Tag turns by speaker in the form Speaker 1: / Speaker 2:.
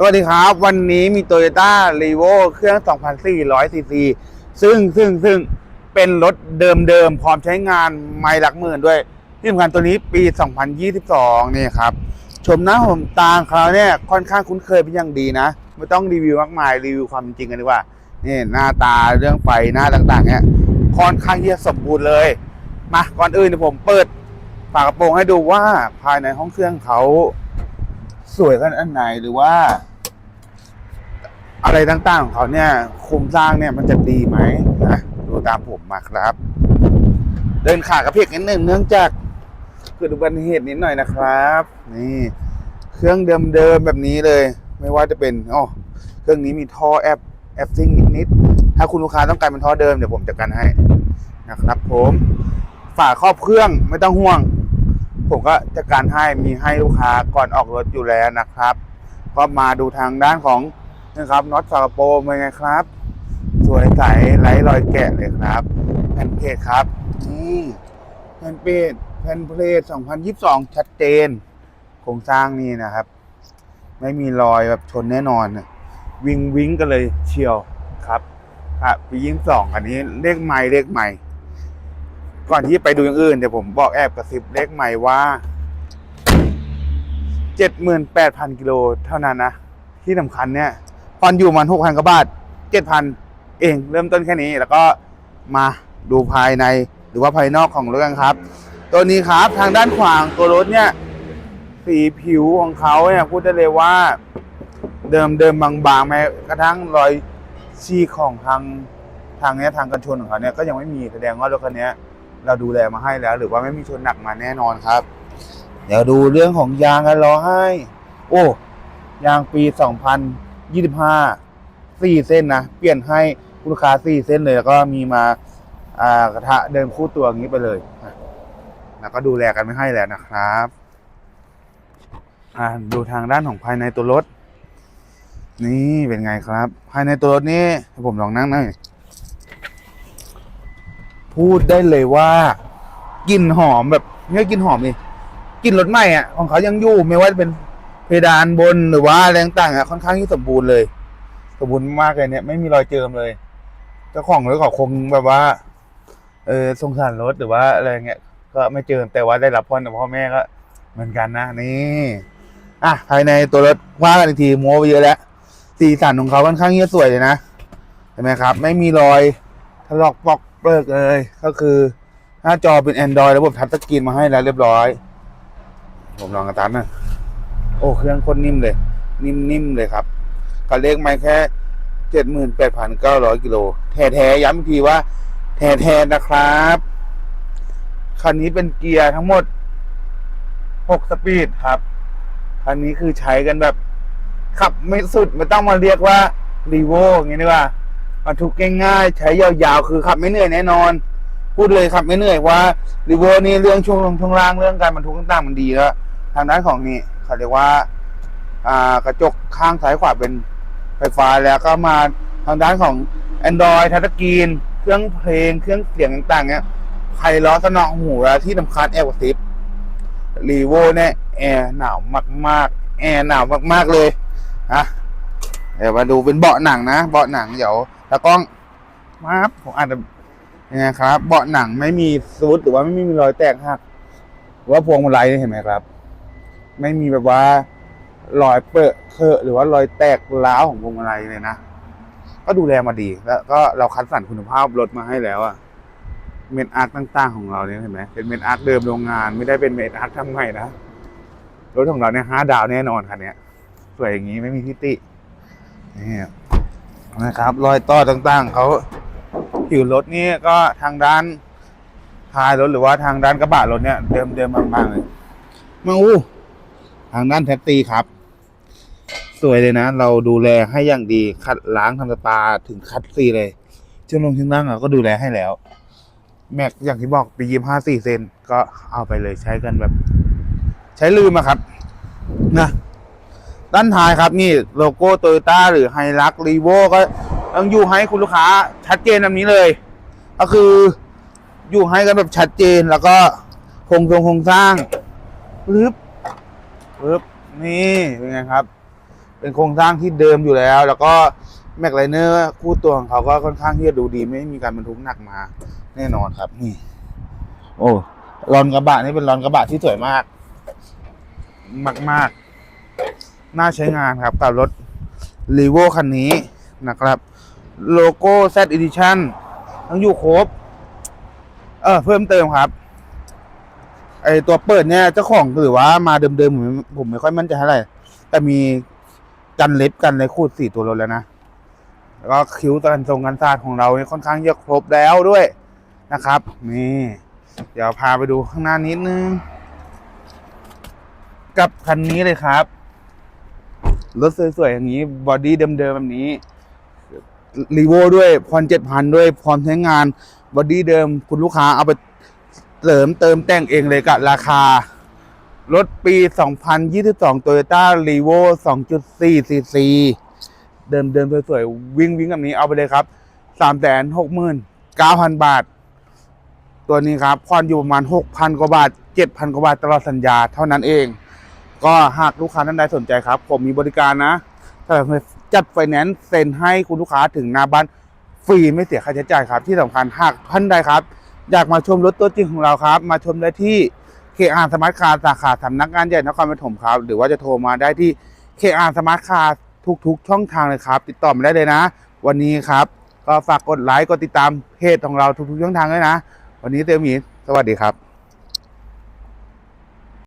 Speaker 1: สวัสดีครับ วันนี้มี Toyota r e v o เครื่อง 2,400ซีซีซึ่งซึ่งซึ่งเป็นรถเดิมๆ พร้อมใช้งานไม่หลักหมื่นด้วย ที่สำคัญตัวนี้ปี 2022 นี่ครับ ชมหน้าผมตาเขาเนี่ยค่อนข้างคุ้นเคยเป็นอย่างดีนะ ไม่ต้องรีวิวมากมายรีวิวความจริงกันดีกว่า นี่หน้าตาเรื่องไฟหน้าต่างๆ เนี่ยค่อนข้างที่จะสมบูรณ์เลย มาก่อนอื่นผมเปิดฝากระโปรงให้ดูว่าภายในห้องเครื่องเขา สวยขนาดไหนหรือว่า อะไรต่างๆของเขาเนี่ยโครงสร้างเนี่ยมันจะดีไหมนะดูตามผมมาครับ เดินขากระเพกนิดนึงเนื่องจากเกิดอุบัติเหตุนิดหน่อยนะครับ นี่ เครื่องเดิมๆแบบนี้เลย ไม่ว่าจะเป็นอ๋อเครื่องนี้มีท่อแอปแอปซิ่งนิดๆถ้าคุณลูกค้าต้องการเป็นท่อเดิมเดี๋ยวผมจัดการให้นะครับ ผมฝาครอบเครื่องไม่ต้องห่วง ผมก็จัดการให้มีให้ลูกค้าก่อนออกรถอยู่แล้วนะครับ ก็มาดูทางด้านของนะครับน็อตฝากระโปรงเป็นไงครับ สวยใสไร้รอยแกะเลยครับแผ่นเพจครับนี่แผ่นเพจแผ่นเพจ2022 ชัดเจนโครงสร้างนี่นะครับ ไม่มีรอยแบบชนแน่นอน วิงวิงกันเลยเชียวครับครับปียิ่สองอันนี้เลขใหม่เลขใหม่ ก่อนที่ไปดูอย่างอื่นเดี๋ยวผมบอกแอบกระซิบเลขใหม่ว่าเจ็ดหมื่นแปดพันกิโลเท่านั้นนะ ที่สำคัญเนี่ยผ่อนอยู่มันหกพันกว่าบาทเจ็ดพันเองเริ่มต้นแค่นี้ แล้วก็มาดูภายในหรือว่าภายนอกของรถกันครับ ตัวนี้ครับทางด้านขวางตัวรถเนี่ย สีผิวของเขาเนี่ยพูดได้เลยว่า เดิมเดิมบางๆแม้กระทั่งรอยชี้ของทางทางเนี้ยทางกันชนของเขาเนี่ยก็ยังไม่มีแสดงว่ารถคันเนี้ย เราดูแลมาให้แล้ว หรือว่าไม่มีชนหนักมาแน่นอนครับ เดี๋ยวดูเรื่องของยางกันรอให้ โอ้ยางปี 2025สี่เส้นนะ เปลี่ยนให้คุณลูกค้าสี่เส้นเลย แล้วก็มีมาอ่ากระทะเดิมคู่ตัวอย่างนี้ไปเลยแล้วก็ดูแลกันไม่ให้แล้วนะครับอ่าดูทางด้านของภายในตัวรถ นี่เป็นไงครับ ภายในตัวรถนี่ให้ผมลองนั่งหน่อย พูดได้เลยว่ากลิ่นหอมแบบเนี่กลิ่นหอมนี่กลิ่นรถใหม่อะของเขายังอยู่ไม่ว่าจะเป็นเพดานบนหรือว่าอะไรต่างๆอะค่อนข้างที่สมบูรณ์เลย สมบูรณ์มากเลยเนี่ย ไม่มีรอยเจิมเลยเจ้าของรถก็คงแบบว่า เออสงสารรถหรือว่าอะไรเงี้ยก็ไม่เจิมแต่ว่าได้รับพรจากพ่อแม่ก็ เหมือนกันนะนี่อะภายในตัวรถว่ากันอีกทีโม้ไปเยอะแล้วสีสันของเขาค่อนข้างที่จะสวยเลยนะเห็นไหมครับ ไม่มีรอยถลอกปอก เปลือกเลย ก็คือหน้าจอเป็น Android ระบบทัชสกรีนมาให้แล้วเรียบร้อย ผมลองกระตันนะโอ้เครื่องคนนิ่มเลย นิ่มๆเลยครับกัเลขไม่แค่เจ็ดหมื่นแปดพันเก้าร้อยกิโลแท้ๆย้ำอีกทีว่า แท้ๆนะครับคันนี้เป็นเกียร์ทั้งหมดหกสปีดครับคันนี้คือใช้กันแบบ ขับไม่สุดไม่ต้องมาเรียกว่ารีโวอย่างนี้ดีกว่า บรรทุกง่ายๆ ใช้ยาวๆ คือขับไม่เหนื่อยแน่นอน พูดเลยขับไม่เหนื่อยว่ารีโวนี่เรื่องช่วงลงช่วงล่างเรื่องการบรรทุกต่างๆมันดีแล้วทางด้านของนี่เขาเรียกว่า อ่ากระจกข้างซ้ายขวาเป็นไฟฟ้าแล้วก็มาทางด้านของ Android ทัชสกรีนเครื่องเพลงเครื่องเสียงต่างๆ เนี่ยไพเราะสนองหูแล้วที่สำคัญแอร์กระซิบรีโวเนี่ยแอร์หนาวมากๆ แอร์หนาวมากๆเลยฮะเดี๋ยวมาดูเป็นเบาะหนังนะ เบาะหนังเดี๋ยว ตากล้องมาครับผมอาจจะยังไงครับ เบาะหนังไม่มีซูดหรือว่าไม่มีรอยแตกหักหรือว่าพวงมาลัยนี่เห็นไหมครับ ไม่มีแบบว่ารอยเปอะเคอะหรือว่ารอยแตกร้าวของพวงมาลัยเลยนะก็ดูแลมาดี แล้วก็เราคัดสรรคุณภาพรถมาให้แล้วอะเมนอาร์ตต่างๆของเราเนี่ยเห็นไหมเป็นเมนอาร์ตเดิมโรงงานไม่ได้เป็นเมนอาร์ตทำใหม่นะรถของเราเนี่ยห้าดาวแน่นอนคันนี้สวยอย่างนี้ไม่มีทิฏฐินี่ นะครับ รอยต่อต่างๆเขาผิวรถนี่ก็ทางด้านท้ายรถหรือว่าทางด้านกระบะรถเนี่ยเดิมเดิมๆบางๆเลยมาอู้ทางด้านแท็กซี่ครับ สวยเลยนะ เราดูแลให้อย่างดีคัดล้างทำสปาถึงคัดซีเลยเชื่อมลงชิ้นนั่งก็ดูแลให้แล้ว แม็กอย่างที่บอกปียี่ห้าสี่เซนก็เอาไปเลยใช้กันแบบ ใช้ลืมอะครับ นะ ด้านท้ายครับนี่โลโก้โตโยต้าหรือไฮรักรีโวก็ต้องอยู่ให้คุณลูกค้าชัดเจนแบบนี้เลย ก็คืออยู่ให้กันแบบชัดเจนแล้วก็โครงทรงโครงสร้างปึ๊บปึ๊บนี่เป็นไงครับ เป็นโครงสร้างที่เดิมอยู่แล้ว แล้วก็แม็กไลเนอร์คู่ตัวของเขาก็ค่อนข้างที่จะดูดีไม่มีการบรรทุกหนักมา แน่นอนครับนี่ โอ้รอนกระบะนี่เป็นรอนกระบะที่สวยมาก มากมากๆ น่าใช้งานครับกับรถรีโวคันนี้นะครับ โลโก้ Z Edition ทั้งอยู่ครบ เออเพิ่มเติมครับไอตัวเปิดเนี่ยเจ้าของหรือว่ามาเดิมๆผมไม่ผมไม่ค่อยมั่นใจเท่าไหร่แต่มีกันเล็บกันอะไรคูดสี่ตัวรถแล้วนะแล้วก็คิ้วตะกันทรงกันศาสตร์ของเราเนี่ยค่อนข้างจะครบแล้วด้วยนะครับ นี่ เดี๋ยวพาไปดูข้างหน้านิดนึง กับคันนี้เลยครับ รถสวยๆอย่างนี้บอดี้เดิมๆแบบนี้รีโวด้วยพรเจ็ดพันด้วยพร้อมใช้งานบอดี้เดิม คุณลูกค้าเอาไปเสริมเติมแต่งเองเลยกับราคา รถปี 2022 Toyota r e v o 2.4 cc เดิมเดิมๆสวยๆ วิ่งวิ่งแบบนี้เอาไปเลยครับ 369,000 บาท ตัวนี้ครับผ่อนอยู่ประมาณ 6,000 กว่าบาท 7,000 กว่าบาทตลอดสัญญาเท่านั้นเอง ก็หากลูกค้าท่านใดสนใจครับ ผมมีบริการนะจัดไฟแนนซ์เซ็นให้คุณลูกค้าถึงหน้าบ้านฟรีไม่เสียค่าใช้จ่ายครับ ที่สำคัญหากท่านใดครับ อยากมาชมรถตัวจริงของเราครับ มาชมได้ที่ KR Smart Car สาขาสำนักงานใหญ่นครปฐมครับ หรือว่าจะโทรมาได้ที่ KR Smart Car ทุกๆ ช่องทางเลยครับ ติดต่อมาได้เลยนะ วันนี้ครับ ก็ฝากกดไลค์กดติดตามเพจของเราทุกๆช่องทางด้วยนะ วันนี้เตียวมีสวัสดีครับ